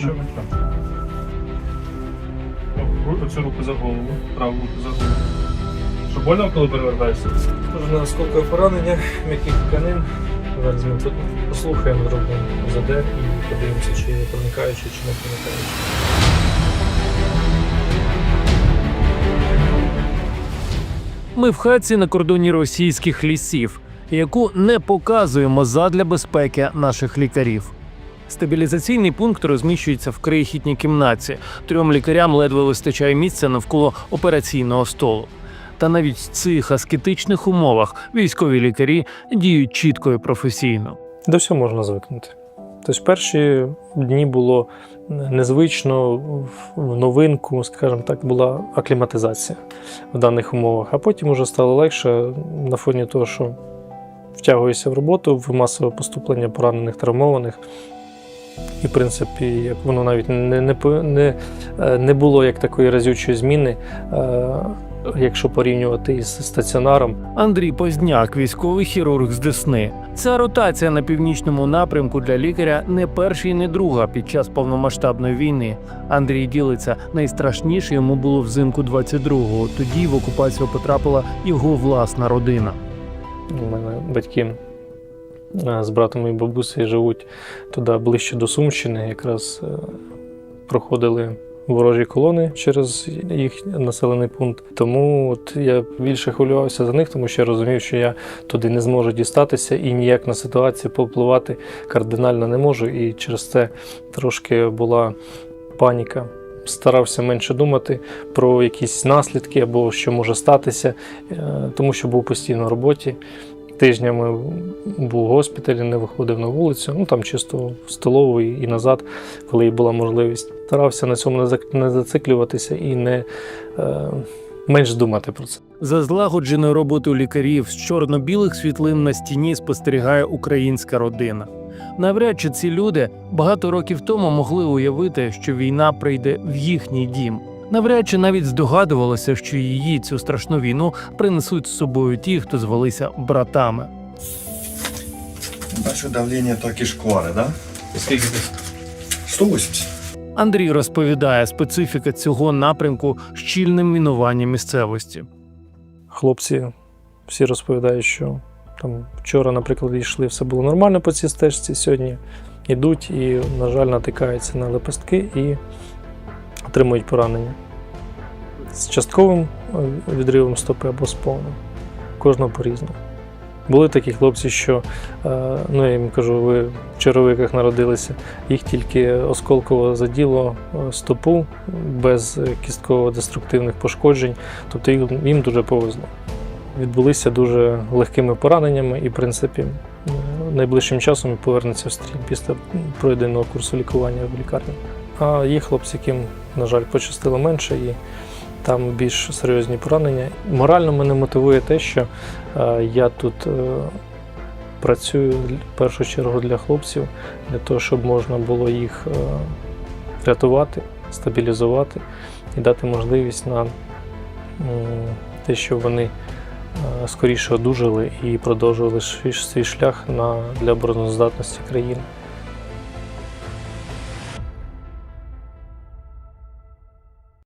Нічого, нічого. О, Оцю руку за голову, праву руку за голову. Що больно, коли перевертаєшся? Дуже на осколкове поранення, м'яких тканин. Зараз ми тут послухаємо, зробимо ЗД і подивимося, чи проникаючи, чи не проникаючи. Ми в хатці на кордоні російських лісів, яку не показуємо задля безпеки наших лікарів. Стабілізаційний пункт розміщується в крихітній кімнаті. Трьом лікарям ледве вистачає місця навколо операційного столу. Та навіть в цих аскетичних умовах військові лікарі діють чітко і професійно. До всього можна звикнути. Тобто перші дні було незвично, в- новинку, скажімо так, була акліматизація в даних умовах, а потім вже стало легше на фоні того, що втягуєшся в роботу, в масове поступлення поранених, травмованих. І, в принципі, як воно навіть не, не, не, е, не було як такої разючої зміни, е, якщо порівнювати із стаціонаром. Андрій Поздняк, військовий хірург з Десни. Ця ротація на північному напрямку для лікаря не перша і не друга під час повномасштабної війни. Андрій ділиться найстрашніше йому було взимку 22-го. Тоді в окупацію потрапила його власна родина. У мене батьки з братом і бабусею живуть туди ближче до Сумщини. Якраз е, проходили ворожі колони через їх населений пункт. Тому от я більше хвилювався за них, тому що я розумів, що я туди не зможу дістатися і ніяк на ситуацію попливати кардинально не можу. І через це трошки була паніка. Старався менше думати про якісь наслідки або що може статися, е, тому що був постійно в роботі. Тижнями був в госпіталі, не виходив на вулицю, ну там чисто в столову і назад, коли була можливість. Старався на цьому не зациклюватися і не е, менш думати про це. За злагодженою роботою лікарів з чорно-білих світлин на стіні спостерігає українська родина. Навряд чи ці люди багато років тому могли уявити, що війна прийде в їхній дім. Навряд чи навіть здогадувалося, що її цю страшну війну принесуть з собою ті, хто звалися братами. Наше давление так и шквары, да? Скільки ти? 180. Андрій розповідає специфіка цього напрямку щільне мінування місцевості. Хлопці всі розповідають, що там вчора, наприклад, йшли, все було нормально по цій стежці. Сьогодні йдуть і, на жаль, натикаються на лепестки і отримують поранення з частковим е, відривом стопи або з повним. Кожного по-різному. Були такі хлопці, що е, ну я їм кажу, ви в черевиках народилися, їх тільки осколково заділо е, стопу без кістково-деструктивних пошкоджень, тобто їм, дуже повезло. Відбулися дуже легкими пораненнями і, в принципі, найближчим часом повернеться в стрій після пройденого курсу лікування в лікарні. А є хлопці, яким, на жаль, пощастило менше і там більш серйозні поранення. Морально мене мотивує те, що е, я тут е, працюю в першу чергу для хлопців, для того, щоб можна було їх е, рятувати, стабілізувати і дати можливість на те, щоб вони скоріше одужали і продовжували свій шлях на, для обороноздатності країни.